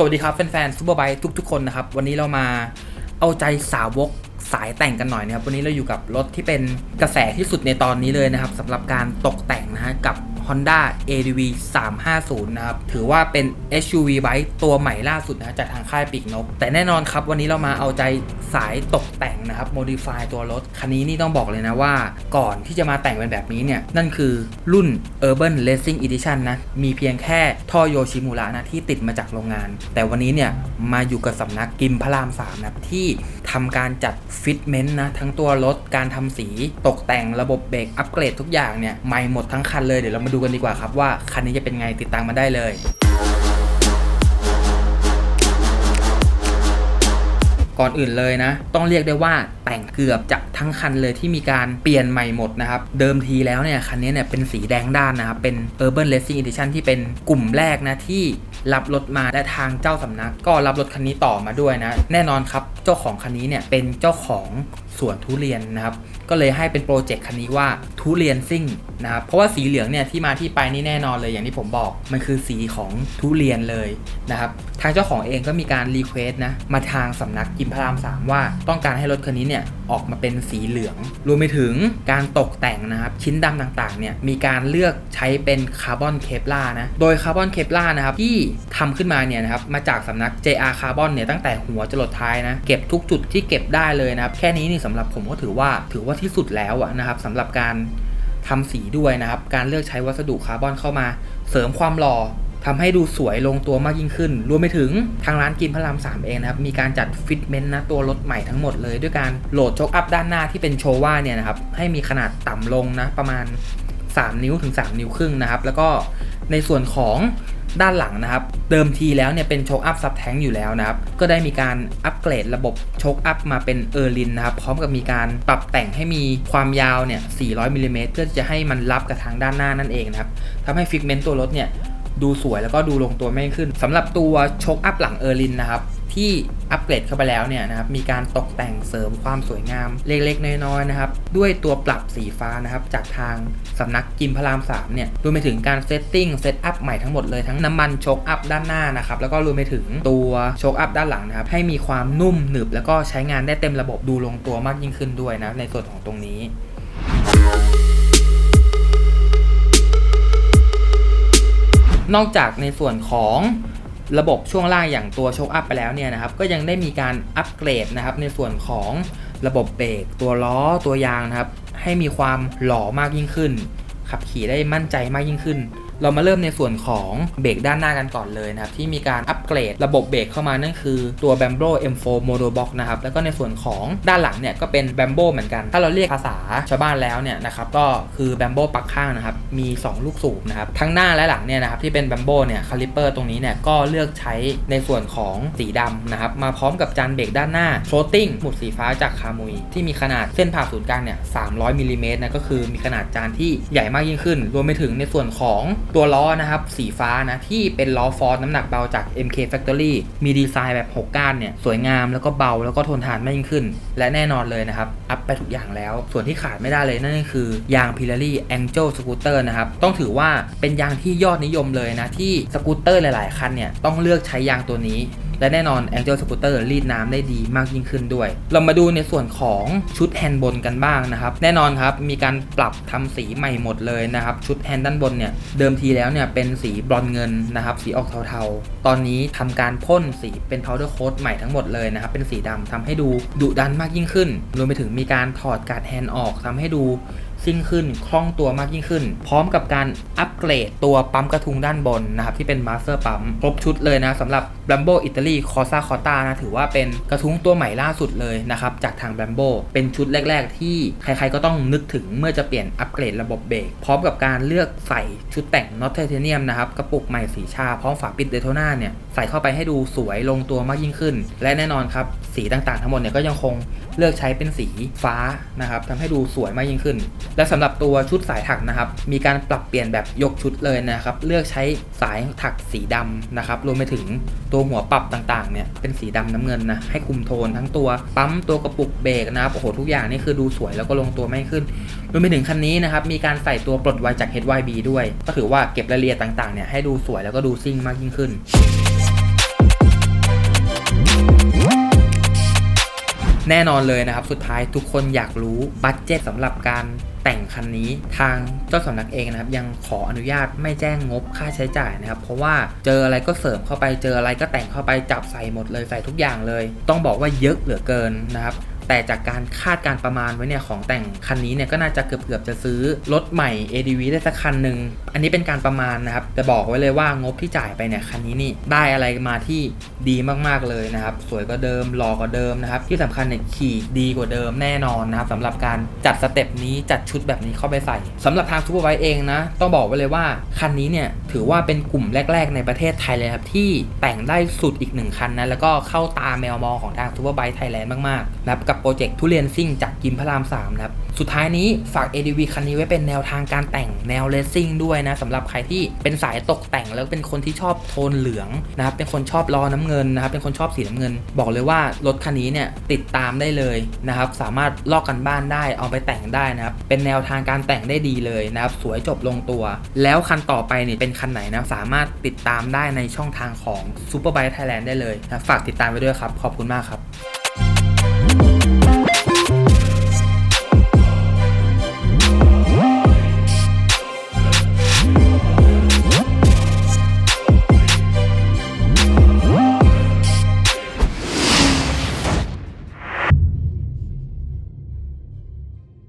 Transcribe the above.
สวัสดีครับแฟนๆซูเปอร์ไบค์ทุกๆคนนะครับ วันนี้เรามาเอาใจสาวกสายแต่งกันหน่อยนะครับ วันนี้เราอยู่กับรถที่เป็นกระแสที่สุดในตอนนี้เลยนะครับสำหรับการตกแต่งนะฮะกับ Honda ADV 350 นะครับ ถือว่าเป็น SUV ไบค์ตัวใหม่ล่าสุดนะจากทางค่ายปีกนก แต่แน่นอนครับ วันนี้เรามาเอาใจสายตกแต่งนะครับ modify ตัวรถ คันนี้นี่ต้องบอกเลยนะว่า ก่อนที่จะมาแต่งเป็นแบบนี้เนี่ย นั่นคือรุ่น Urban Racing Edition นะ มีเพียงแค่ท่อโยชิมุระนะที่ติดมาจากโรงงาน แต่วันนี้เนี่ยมาอยู่กับสำนักกิมพระราม3นะที่ทำการจัดฟิตเมนต์นะทั้งตัวรถการทำสีตกแต่งระบบเบรกอัปเกรดทุกอย่างเนี่ยใหม่หมดทั้งคันเลยเดี๋ยวเรามาดูกันดีกว่าครับว่าคันนี้จะเป็นไงติดตามมาได้เลย ก่อนอื่นเลยนะ ต้องเรียกได้ว่าแต่งเกือบจะทั้งคันเลยที่มีการเปลี่ยนใหม่หมดนะครับ เดิมทีแล้วเนี่ย คันนี้เนี่ยเป็นสีแดงด้านนะครับ เป็น Urban Racing Edition ที่เป็นกลุ่มแรกนะ ที่รับรถมาและทางเจ้าสำนัก ก็รับรถคันนี้ต่อมาด้วยนะ แน่นอนครับ เจ้าของคันนี้เนี่ยเป็นเจ้าของสวนทุเรียนนะครับก็เลยให้เป็นโปรเจกต์คันนี้ว่าทุเรียนซิ่งนะครับ เพราะว่าสีเหลืองเนี่ยที่มาที่ไปนี่แน่นอนเลยอย่างที่ผมบอก มันคือสีของทุเรียนเลยนะครับ ทางเจ้าของเองก็มีการรีเควสต์นะมาทางสำนักกิมพระรามสามว่าต้องการให้รถคันนี้เนี่ยออกมาเป็นสีเหลือง รวมไปถึงการตกแต่งนะครับ ชิ้นดำต่างๆเนี่ยมีการเลือกใช้เป็นคาร์บอนเคปลานะ โดยคาร์บอนเคปลานะครับที่ทำขึ้นมาเนี่ยนะครับมาจากสำนัก JR Carbon เนี่ยตั้งแต่หัวจรดท้ายนะ เก็บทุกจุดที่เก็บได้เลยนะครับ แค่นี้นี่สำหรับผมก็ถือว่าถือว่าที่สุดแล้วนะครับสำหรับการทำสีด้วยนะครับ การเลือกใช้วัสดุคาร์บอนเข้ามา เสริมความหล่อ ทำให้ดูสวยลงตัวมากยิ่งขึ้น รวมไปถึงทางร้านกิมพระราม3เองนะครับ มีการจัดฟิตเมนต์นะตัวรถใหม่ทั้งหมดเลย ด้วยการโหลดช็อคอัพด้านหน้าที่เป็นโชว่าเนี่ยนะครับ ให้มีขนาดต่ำลงนะ ประมาณ 3 นิ้วถึง 3 นิ้วครึ่งนะครับ แล้วก็ในส่วนของด้านหลังนะครับ เดิมทีแล้วเนี่ยเป็นโชคอัพซับแทงอยู่แล้วนะครับ ก็ได้มีการอัปเกรดระบบโชคอัพมาเป็นเออร์ลินนะครับ พร้อมกับมีการปรับแต่งให้มีความยาวเนี่ย 400มิลลิเมตรเพื่อจะให้มันรับกับทางด้านหน้านั่นเองนะครับทำให้ฟิกเมนต์ตัวรถเนี่ย ดูสวยแล้วก็ดูลงตัวไม่ขึ้นสำหรับตัวโชคอัพหลังเออร์ลินนะครับที่อัปเกรดเข้าไปแล้วเนี่ยนะครับมีการตกแต่งเสริมความสวยงามเล็กๆ น้อยๆนะครับด้วยตัวปรับสีฟ้านะครับจากทางสำนักกิมพระราม3เนี่ยรวมไปถึงการเซตติ้งเซตอัพใหม่ทั้งหมดเลยทั้งน้ำมันโชคอัพด้านหน้านะครับแล้วก็รวมไปถึงตัวโชคอัพด้านหลังนะครับให้มีความนุ่มหนึบแล้วก็ใช้งานได้เต็มระบบดูลงตัวมากยิ่งขึ้นด้วยนะในส่วนของตรงนี้ นอกจากในส่วนของระบบช่วงล่างอย่างตัวโชคอัพไปแล้วเนี่ยนะครับก็ยังได้มีการอัปเกรดนะครับในส่วนของระบบเบรกตัวล้อตัวยางนะครับให้มีความหล่อมากยิ่งขึ้น ขับขี่ได้มั่นใจมากยิ่งขึ้น เรามาเริ่มในส่วนของเบรกด้านหน้ากันก่อนเลยนะครับ ที่มีการอัปเกรดระบบเบรกเข้ามานั่นคือตัว b a m b o M4 Motor Box นะครับ แล้วก็ในส่วนของด้านหลังเนี่ยก็เป็น b a m b o เหมือนกัน ถ้าเราเรียกภาษาชาวบ้านแล้วเนี่ยนะครับก็คือ b a m b o ปักข้างนะครับ มี 2 ลูกสูบนะครับทั้งหน้าและหลังเนี่ยนะครับที่เป็น b a m b o เนี่ยคาลิเปอร์ตรงนี้เนี่ยก็เลือกใช้ในส่วนของสีดำนะครับมาพร้อมกับจานเบรกด้านหน้า floating หมุดสีฟ้าจากคามุย ที่มีขนาดเส้นผ่าศูนย์กลางเนี่ย300มิลลิเมตรนะก็คือมีขนาดจานที่ใหญ่มากยิ่งขึ้น รวมไปถึงในส่วนของตัวล้อนะครับ สีฟ้านะที่เป็นล้อฟอร์ดน้ำหนักเบาจาก MK Factory มีดีไซน์แบบ 6 ก้านเนี่ย สวยงามแล้วก็เบาแล้วก็ทนทานมากยิ่งขึ้น และแน่นอนเลยนะครับ อัพไปทุกอย่างแล้ว ส่วนที่ขาดไม่ได้เลยนั่นก็คือยาง Pirelli Angel Scooter นะครับ ต้องถือว่าเป็นยางที่ยอดนิยมเลยนะ ที่สกูตเตอร์หลาย ๆ คันเนี่ยต้องเลือกใช้ยางตัวนี้ และแน่นอน Angel Scooter รีดน้ำได้ดีมากยิ่งขึ้นด้วย เรามาดูในส่วนของชุดแฮนด์บนกันบ้างนะครับ แน่นอนครับ มีการปรับทำสีใหม่หมดเลยนะครับ ชุดแฮนด์ด้านบนเนี่ย เดิมทีแล้วเนี่ยเป็นสีบรอนเงินนะครับ สีออกเทาๆ ตอนนี้ทำการพ่นสีเป็น powder coat ใหม่ทั้งหมดเลยนะครับ เป็นสีดำทำให้ดูดุดันมากยิ่งขึ้น รวมไปถึงมีการถอดการ์ดแฮนด์ออกทำให้ดูซิ่งขึ้นคล่องตัวมากยิ่งขึ้น พร้อมกับการอัปเกรดตัวปั๊มกระทุงด้านบนนะครับที่เป็นมาสเตอร์ปั๊มครบชุดเลยนะสำหรับ b บ a m b o Italy Corsa Cotta นะถือว่าเป็นกระทุงตัวใหม่ล่าสุดเลยนะครับจากทาง b บ a m b o เป็นชุดแรก ๆ ที่ใครๆก็ต้องนึกถึงเมื่อจะเปลี่ยนอัปเกรดระบบเบรกพร้อมกับการเลือกใส่ชุดแต่งน็อตไทเทเนียมนะครับกระปุกใหม่สีชา พร้อมฝาปิดเดโทนาเนี่ยใส่เข้าไปให้ดูสวยลงตัวมากยิ่งขึ้น และแน่นอนครับสีต่างๆ ทั้งหมดเนี่ยก็ยังคงเลือกใช้เป็นสีฟ้านะครับทำให้ดูสวยมากยิ่งขึ้นและสำหรับตัวชุดสายถักนะครับ มีการปรับเปลี่ยนแบบยกชุดเลยนะครับ เลือกใช้สายถักสีดำนะครับรวมไปถึงตัวหัวปรับต่างๆเนี่ยเป็นสีดำน้ำเงินนะให้คุมโทนทั้งตัวปั๊มตัวกระปุกเบรกนะครับโอ้โหทุกอย่างนี่คือดูสวยแล้วก็ลงตัวไม่ขึ้นรวมไปถึงคันนี้นะครับมีการใส่ตัวปลดไวจาก HYB ด้วย ก็ถือว่าเก็บรายละเอียดต่างๆเนี่ยให้ดูสวยแล้วก็ดูซิ่งมากยิ่งขึ้น แน่นอนเลยนะครับ สุดท้ายทุกคนอยากรู้บัตเจ็ตสำหรับการแต่งคันนี้ทางเจ้าสำนักเองนะครับ ยังขออนุญาตไม่แจ้งงบค่าใช้จ่ายนะครับ เพราะว่าเจออะไรก็เสริมเข้าไปเจออะไรก็แต่งเข้าไปจับใส่หมดเลยใส่ทุกอย่างเลย ต้องบอกว่าเยอะเหลือเกินนะครับ แต่จากการคาดการประมาณไว้เนี่ยของแต่งคันนี้เนี่ยก็น่าจะเกือบๆจะซื้อรถใหม่ ADV ได้สักคันหนึ่งอันนี้เป็นการประมาณนะครับแต่บอกไว้เลยว่างบที่จ่ายไปเนี่ยคันนี้นี่ได้อะไรมาที่ดีมากๆเลยนะครับสวยกว่าเดิมหล่อกว่าเดิมนะครับที่สำคัญเนี่ยขี่ดีกว่าเดิมแน่นอนนะครับสำหรับการจัดสเต็ปนี้จัดชุดแบบนี้เข้าไปใส่สำหรับทางซูเปอร์ไบค์เองนะต้องบอกไว้เลยว่าคันนี้เนี่ยถือว่าเป็นกลุ่มแรก ๆ ในประเทศไทยเลยครับที่แต่งได้สุดอีกหนึ่งคันนะแล้วก็เข้าตาแมวมองของทางซูเปอร์ไบค์ไทยแลนด์มากๆนะครับกับโปรเจกต์ทุเรียนซิ่งจากกิมพระราม3นะครับ สุดท้ายนี้ฝาก ADV คันนี้ไว้เป็นแนวทางการแต่งแนวเลสซิ่งด้วยนะสำหรับใครที่เป็นสายตกแต่งแล้วเป็นคนที่ชอบโทนเหลืองนะครับ เป็นคนชอบล้อน้ำเงินนะครับ เป็นคนชอบสีน้ำเงิน บอกเลยว่ารถคันนี้เนี่ยติดตามได้เลยนะครับ สามารถลอกกันบ้านได้เอาไปแต่งได้นะครับ เป็นแนวทางการแต่งได้ดีเลยนะครับ สวยจบลงตัว แล้วคันต่อไปเนี่ยเป็นคันไหนนะสามารถติดตามได้ในช่องทางของ Superbike Thailand ได้เลยนะฝากติดตามไว้ด้วยครับ ขอบคุณมากครับ